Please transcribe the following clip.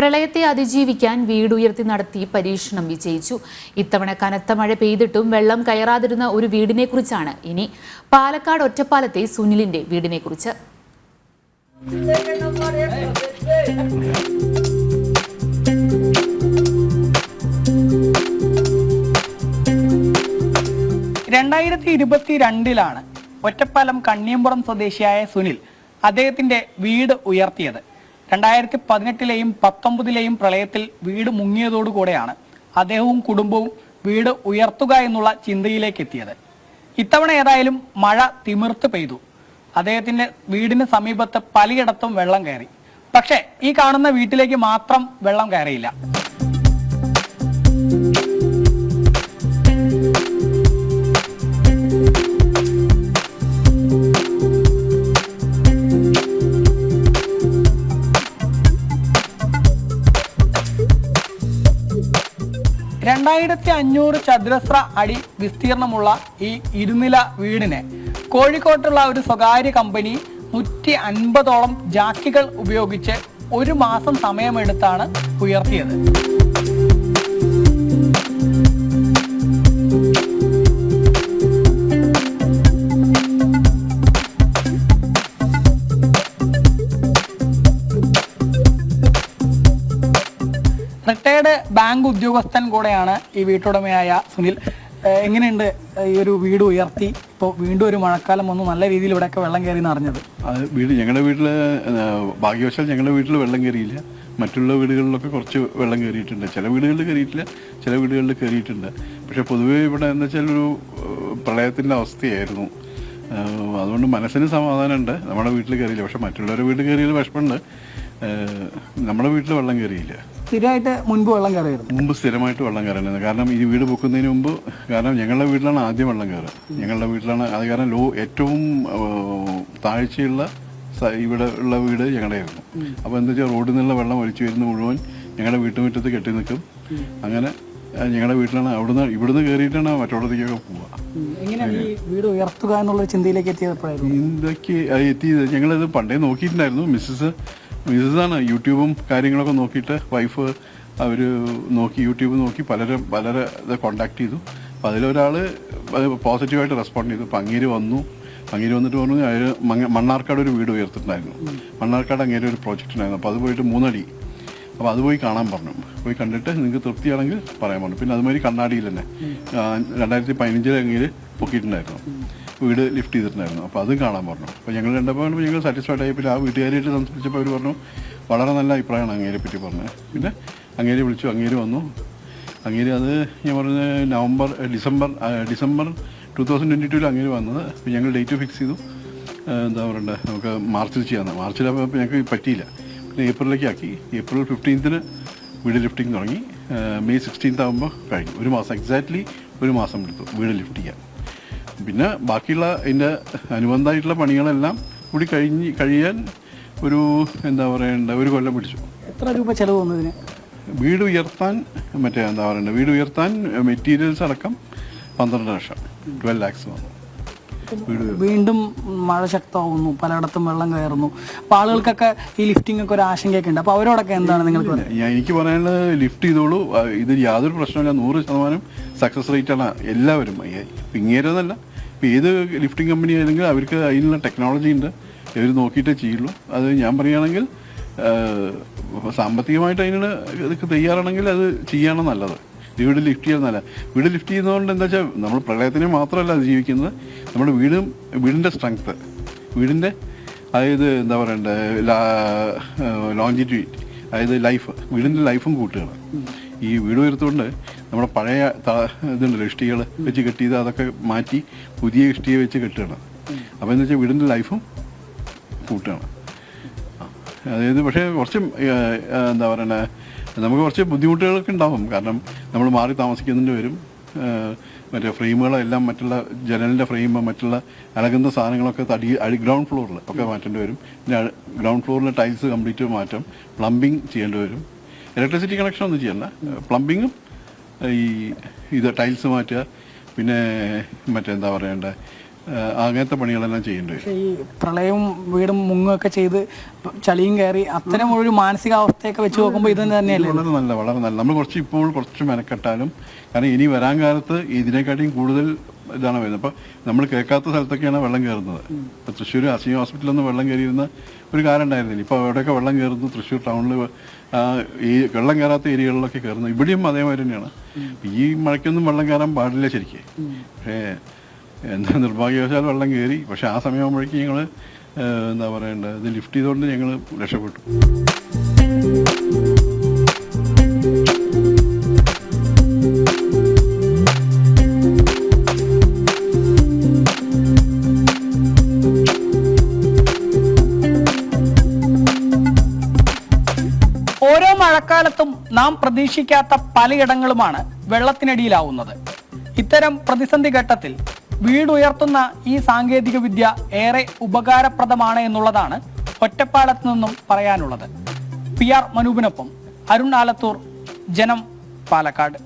പ്രളയത്തെ അതിജീവിക്കാൻ വീടുയർത്തി നടത്തി പരീക്ഷണം വിജയിച്ചു. ഇത്തവണ കനത്ത മഴ പെയ്തിട്ടും വെള്ളം കയറാതിരുന്ന ഒരു വീടിനെക്കുറിച്ചാണ് ഇനി. പാലക്കാട് ഒറ്റപ്പാലത്തെ സുനിലിന്റെ വീടിനെക്കുറിച്ച്. രണ്ടായിരത്തി ഇരുപത്തി രണ്ടിലാണ് ഒറ്റപ്പാലം കണ്ണിയമ്പുറം സ്വദേശിയായ സുനിൽ അദ്ദേഹത്തിന്റെ വീട് ഉയർത്തിയത്. രണ്ടായിരത്തി പതിനെട്ടിലെയും പത്തൊമ്പതിലെയും പ്രളയത്തിൽ വീട് മുങ്ങിയതോടുകൂടെയാണ് അദ്ദേഹവും കുടുംബവും വീട് ഉയർത്തുക എന്നുള്ള ചിന്തയിലേക്ക് എത്തിയത് ഇത്തവണ ഏതായാലും മഴ തിമിർത്ത് പെയ്തു. അദ്ദേഹത്തിന്റെ വീടിന് സമീപത്ത് പലയിടത്തും വെള്ളം കയറി. പക്ഷേ ഈ കാണുന്ന വീട്ടിലേക്ക് മാത്രം വെള്ളം കയറിയില്ല. രണ്ടായിരത്തി അഞ്ഞൂറ് ചതുരശ്ര അടി വിസ്തീർണമുള്ള ഈ ഇരുനില വീടിന് കോഴിക്കോട്ടുള്ള ഒരു സ്വകാര്യ കമ്പനി നൂറ്റി അൻപതോളം ജാക്കികൾ ഉപയോഗിച്ച് ഒരു മാസം സമയമെടുത്താണ് ഉയർത്തിയത്. ബാങ്ക് ഉദ്യോഗസ്ഥൻ കൂടെയാണ് ഈ വീട്ടുടമയായ സുനിൽ. എങ്ങനെയുണ്ട് ഈ ഒരു വീട് ഉയർത്തി? ഇപ്പോൾ വീണ്ടും ഒരു മഴക്കാലം വന്നു നല്ല രീതിയിൽ ഇവിടെയൊക്കെ വെള്ളം കയറി എന്ന് അറിഞ്ഞത്? അത് വീട് ഞങ്ങളുടെ വീട്ടിൽ ഭാഗ്യവശാൽ ഞങ്ങളുടെ വീട്ടിൽ വെള്ളം കയറിയില്ല. മറ്റുള്ള വീടുകളിലൊക്കെ കുറച്ച് വെള്ളം കയറിയിട്ടുണ്ട്. ചില വീടുകളിൽ കയറിയിട്ടില്ല ചില വീടുകളിൽ കയറിയിട്ടുണ്ട്. പക്ഷേ പൊതുവേ ഇവിടെ എന്ന് വെച്ചാൽ ഒരു പ്രളയത്തിന്റെ അവസ്ഥയായിരുന്നു. അതുകൊണ്ട് മനസ്സിന് സമാധാനമുണ്ട്. നമ്മുടെ വീട്ടിൽ കയറിയില്ല. പക്ഷെ മറ്റുള്ളവരുടെ വീട്ടിൽ കയറിയാൽ വിഷമമുണ്ട്. നമ്മുടെ വീട്ടിൽ വെള്ളം കയറിയില്ല സ്ഥിരമായിട്ട് മുൻപ് വെള്ളം കയറിയിരുന്നു മുമ്പ് സ്ഥിരമായിട്ട് വെള്ളം കയറുന്നത് കാരണം ഈ വീട് പൊക്കുന്നതിന് മുമ്പ് കാരണം ഞങ്ങളുടെ വീട്ടിലാണ് ആദ്യം വെള്ളം കയറുക ഞങ്ങളുടെ വീട്ടിലാണ് അത് കാരണം ലോ ഏറ്റവും താഴ്ചയുള്ള ഇവിടെ ഉള്ള വീട് ഞങ്ങളുടെയായിരുന്നു അപ്പോൾ എന്താ വെച്ചാൽ റോഡിൽ നിന്നുള്ള വെള്ളം ഒലിച്ചു വരുന്ന മുഴുവൻ ഞങ്ങളുടെ വീട്ടുമുറ്റത്ത് കെട്ടി നിൽക്കും. അങ്ങനെ ഞങ്ങളുടെ വീട്ടിലാണ് അവിടുന്ന് ഇവിടുന്ന് കയറിയിട്ടാണ് മറ്റുള്ളതിലേക്കൊക്കെ പോവുക. വീട് ഉയർത്തുക എന്നുള്ള ചിന്തയിലേക്ക് എത്തിയപ്പോഴായിരുന്നു എന്തൊക്കെ ആ, എത്തിയത് ഞങ്ങളത് പണ്ടേ നോക്കിയിട്ടുണ്ടായിരുന്നു. മിസ്സസ് മിസ്സസാണ് യൂട്യൂബും കാര്യങ്ങളൊക്കെ നോക്കിയിട്ട് വൈഫ് അവർ നോക്കി യൂട്യൂബ് നോക്കി പലരും പലരെ ഇത് കോണ്ടാക്ട് ചെയ്തു. അപ്പം അതിലൊരാൾ പോസിറ്റീവായിട്ട് റെസ്പോണ്ട് ചെയ്തു. അപ്പം അങ്ങേര് വന്നു. അങ്ങേര് വന്നിട്ട് പറഞ്ഞു അയാൾ മണ്ണാർക്കാട് ഒരു വീട് ഉയർത്തിട്ടുണ്ടായിരുന്നു. മണ്ണാർക്കാട് അങ്ങേര് ഒരു പ്രോജക്റ്റ് ഉണ്ടായിരുന്നു. അപ്പോൾ അത് പോയിട്ട് മൂന്നടി. അപ്പോൾ അത് പോയി കാണാൻ പറഞ്ഞു. പോയി കണ്ടിട്ട് നിങ്ങൾക്ക് തൃപ്തിയാണെങ്കിൽ പറയാൻ പറഞ്ഞു. പിന്നെ അതുമാതിരി കണ്ണാടിയിൽ തന്നെ രണ്ടായിരത്തി പതിനഞ്ചിൽ അങ്ങേര് പൊക്കിയിട്ടുണ്ടായിരുന്നു. വീട് ലിഫ്റ്റ് ചെയ്തിട്ടുണ്ടായിരുന്നു. അപ്പോൾ അതും കാണാൻ പറഞ്ഞു. അപ്പോൾ ഞങ്ങൾ കണ്ടപ്പോൾ ഞങ്ങൾ സാറ്റിസ്ഫൈഡ് ആയി. പിന്നെ ആ വീട്ടുകാരായിട്ട് സംസാരിച്ചപ്പോൾ അവർ പറഞ്ഞു വളരെ നല്ല അഭിപ്രായമാണ് അങ്ങേരെ പറ്റി പറഞ്ഞത്. പിന്നെ അങ്ങേരി വിളിച്ചു അങ്ങേരി വന്നു. അങ്ങേരി അത് ഞാൻ പറഞ്ഞ November December December two thousand twenty ടൂവിൽ അങ്ങേര് വന്നത്. അപ്പോൾ ഞങ്ങൾ ഡേറ്റ് ഫിക്സ് ചെയ്തു. എന്താ പറയണ്ടേ നമുക്ക് മാർച്ചിൽ ചെയ്യാമെന്ന് മാർച്ചിലാകുമ്പോൾ ഞങ്ങൾക്ക് പറ്റിയില്ല. പിന്നെ ഏപ്രിലേക്ക് ആക്കി. ഏപ്രിൽ ഫിഫ്റ്റീൻത്തിന് വീട് ലിഫ്റ്റിംഗ് തുടങ്ങി. മെയ് സിക്സ്റ്റീൻത്ത് ആകുമ്പോൾ കഴിഞ്ഞു. ഒരു മാസം എക്സാക്ട്ലി ഒരു മാസം എടുത്തു വീട് ലിഫ്റ്റ് ചെയ്യാൻ. പിന്നെ ബാക്കിയുള്ള അതിന്റെ അനുബന്ധമായിട്ടുള്ള പണികളെല്ലാം കൂടി കഴിഞ്ഞ് കഴിയാൻ ഒരു എന്താ പറയണ്ട ഒരു കൊല്ലം പിടിച്ചു. എത്ര രൂപ ചിലവ് വന്നതിന് വീട് ഉയർത്താൻ മറ്റേ എന്താ പറയണ്ടത് വീട് ഉയർത്താൻ മെറ്റീരിയൽസ് അടക്കം പന്ത്രണ്ട് ലക്ഷം ട്വൽവ് ലാക്സ് വന്നു. വീണ്ടും മഴ ശക്തമാവുന്നു പലയിടത്തും വെള്ളം കയറുന്നു. അപ്പോൾ ആളുകൾക്കൊക്കെ ഈ ലിഫ്റ്റിംഗ് ഒക്കെ ഒരു ആശങ്കയൊക്കെ ഉണ്ട്. അപ്പോൾ അവരോടൊക്കെ എന്താണ് നിങ്ങൾക്ക് എനിക്ക് പറയാനുള്ളത് ലിഫ്റ്റ് ചെയ്തോളൂ. ഇതിൽ ഇത് യാതൊരു പ്രശ്നമില്ല നൂറ് ശതമാനം സക്സസ് റേറ്റ് ആണ് എല്ലാവരും. ഇങ്ങേരെന്നല്ല ഇപ്പം ഏത് ലിഫ്റ്റിംഗ് കമ്പനി ആയിരുന്നെങ്കിൽ അവർക്ക് അതിനുള്ള ടെക്നോളജി ഉണ്ട്. ഇവർ നോക്കിയിട്ടേ ചെയ്യുള്ളൂ. അത് ഞാൻ പറയുകയാണെങ്കിൽ സാമ്പത്തികമായിട്ട് അതിന് ഇതൊക്കെ തയ്യാറാണെങ്കിൽ അത് ചെയ്യാണ് നല്ലത്. വീട് ലിഫ്റ്റ് ചെയ്യാൻ നല്ല വീട് ലിഫ്റ്റ് ചെയ്യുന്നതുകൊണ്ട് എന്താ വെച്ചാൽ നമ്മൾ പ്രളയത്തിനെ മാത്രമല്ല ജീവിക്കുന്നത്. നമ്മുടെ വീടും വീടിന്റെ സ്ട്രെങ്ത്ത് വീടിന്റെ അതായത് എന്താ പറയണ്ടേ ലോഞ്ചിറ്റി അതായത് ലൈഫ് വീടിന്റെ ലൈഫും കൂട്ടുകയാണ്. ഈ വീട് ഉയർത്തുകൊണ്ട് നമ്മുടെ പഴയ ഇതുണ്ടല്ലോ ഇഷ്ടികൾ വെച്ച് കെട്ടിയത് അതൊക്കെ മാറ്റി പുതിയ ഇഷ്ടിക വെച്ച് കെട്ടുകയാണ്. അപ്പോൾ എന്താ വെച്ചാൽ വീടിന്റെ ലൈഫും കൂട്ടുകയാണ്. അതായത് പക്ഷേ കുറച്ച് എന്താ പറയണേ നമുക്ക് കുറച്ച് ബുദ്ധിമുട്ടുകളൊക്കെ ഉണ്ടാവും. കാരണം നമ്മൾ മാറി താമസിക്കുന്നതിന്റെ വരും മറ്റേ ഫ്രെയിമുകളെല്ലാം മറ്റുള്ള ജനലിന്റെ ഫ്രെയിം മറ്റുള്ള അലകുന്ന സാധനങ്ങളൊക്കെ തടി അടി ഗ്രൗണ്ട് ഫ്ലോറിൽ ഒക്കെ മാറ്റേണ്ടി വരും. പിന്നെ ഗ്രൗണ്ട് ഫ്ലോറിലെ ടൈൽസ് കംപ്ലീറ്റ് മാറ്റം പ്ലംബിങ് ചെയ്യേണ്ടി വരും. ഇലക്ട്രിസിറ്റി കണക്ഷൻ ഒന്നും ചെയ്യണ്ട. പ്ലംബിങ്ങും ഈ ഇത് ടൈൽസ് മാറ്റുക പിന്നെ മറ്റെന്താ പറയണ്ടേ? അങ്ങനത്തെ പണികളെല്ലാം ചെയ്യേണ്ടത് ഈ പ്രളയവും വീടും മുങ്ങൊക്കെ ചെയ്ത് ചളിയും കയറി അത്തരം ഒരു മാനസികാവസ്ഥയൊക്കെ വെച്ച് നോക്കുമ്പോൾ ഇത് തന്നെയല്ലേ? വളരെ നല്ല വളരെ നല്ല. നമ്മൾ കുറച്ച് ഇപ്പോൾ കുറച്ച് മെനക്കെട്ടാലും കാരണം ഇനി വരാൻ കാലത്ത് ഇതിനെക്കാട്ടിയും കൂടുതൽ ഇതാണ് വരുന്നത്. അപ്പോൾ നമ്മൾ കേൾക്കാത്ത സ്ഥലത്തൊക്കെയാണ് വെള്ളം കയറുന്നത്. ഇപ്പോൾ തൃശ്ശൂർ അസീം ഹോസ്പിറ്റലിൽ നിന്ന് വെള്ളം കയറിയിരുന്ന ഒരു കാലം ഉണ്ടായിരുന്നില്ല. ഇപ്പോൾ അവിടെയൊക്കെ വെള്ളം കയറുന്നു. തൃശ്ശൂർ ടൗണിൽ ഈ വെള്ളം കയറാത്ത ഏരിയകളിലൊക്കെ കയറുന്നു ഇവിടെയും അതേമാതിരി തന്നെയാണ്. ഈ മഴയ്ക്കൊന്നും വെള്ളം കയറാൻ പാടില്ല ശരിക്കും. പക്ഷേ എന്താ നിർഭാഗ്യവശാൽ വെള്ളം കയറി. പക്ഷേ ആ സമയമാകുമ്പോഴേക്കും ഞങ്ങൾ എന്താ പറയേണ്ടത് ഇത് ലിഫ്റ്റ് ചെയ്തുകൊണ്ട് ഞങ്ങൾ രക്ഷപ്പെട്ടു. നാം പ്രതീക്ഷിക്കാത്ത പലയിടങ്ങളുമാണ് വെള്ളത്തിനടിയിലാവുന്നത്. ഇത്തരം പ്രതിസന്ധി ഘട്ടത്തിൽ വീടുയർത്തുന്ന ഈ സാങ്കേതിക വിദ്യ ഏറെ ഉപകാരപ്രദമാണ് എന്നുള്ളതാണ് ഒറ്റപ്പാലത്ത് നിന്നും പറയാനുള്ളത്. പി ആർ മനൂപിനൊപ്പം അരുൺ ആലത്തൂർ ജനം പാലക്കാട്.